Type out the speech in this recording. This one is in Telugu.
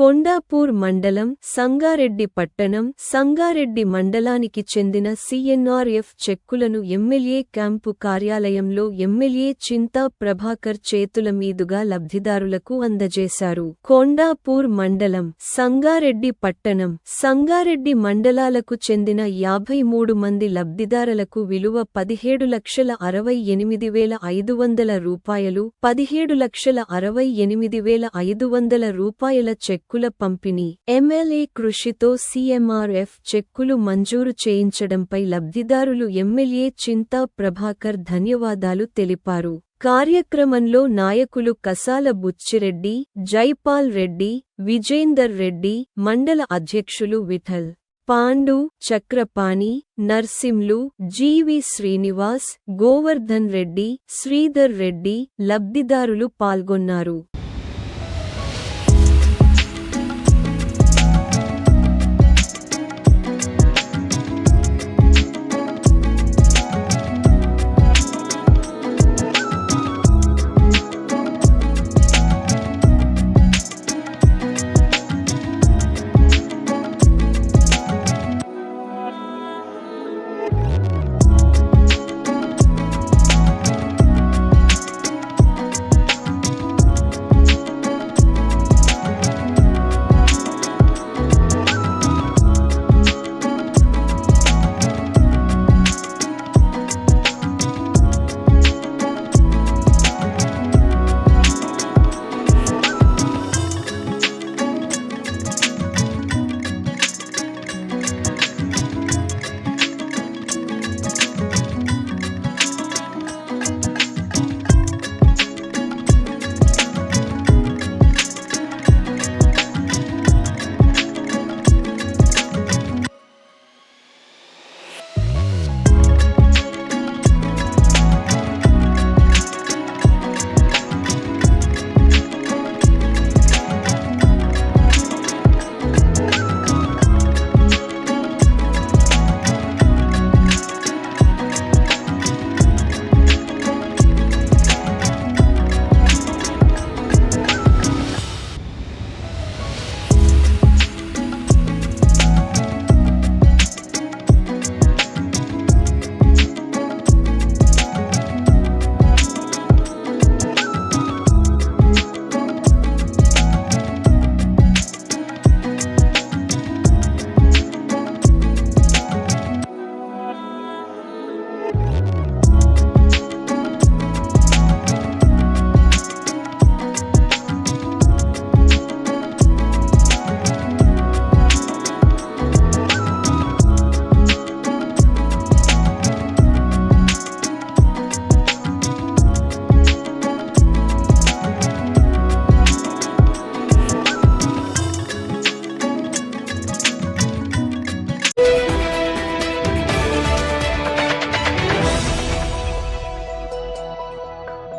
కొండాపూర్ మండలం సంగారెడ్డి పట్టణం సంగారెడ్డి మండలానికి చెందిన సిఎన్ఆర్ఎఫ్ చెక్కులను ఎమ్మెల్యే క్యాంపు కార్యాలయంలో ఎమ్మెల్యే చింతా ప్రభాకర్ చేతుల మీదుగా లబ్ధిదారులకు అందజేశారు. కొండాపూర్ మండలం సంగారెడ్డి పట్టణం సంగారెడ్డి మండలాలకు చెందిన యాభై మూడు మంది లబ్ధిదారులకు విలువ పదిహేడు లక్షల అరవై ఎనిమిది వేల ఐదు వందల రూపాయలు పదిహేడు లక్షల అరవై ఎనిమిది వేల ఐదు వందల రూపాయల చెక్ చెక్కుల పంపిణీ. ఎమ్మెల్యే కృషితో సీఎంఆర్ఎఫ్ చెక్కులు మంజూరు చేయించడంపై లబ్ధిదారులు ఎమ్మెల్యే చింతా ప్రభాకర్ ధన్యవాదాలు తెలిపారు. కార్యక్రమంలో నాయకులు కసాల బుచ్చిరెడ్డి జైపాల్ రెడ్డి విజేందర్ రెడ్డి మండల అధ్యక్షులు విఠల్ పాండు చక్రపాణి నర్సింలు జీవి శ్రీనివాస్ గోవర్ధన్ రెడ్డి శ్రీధర్ రెడ్డి లబ్ధిదారులు పాల్గొన్నారు.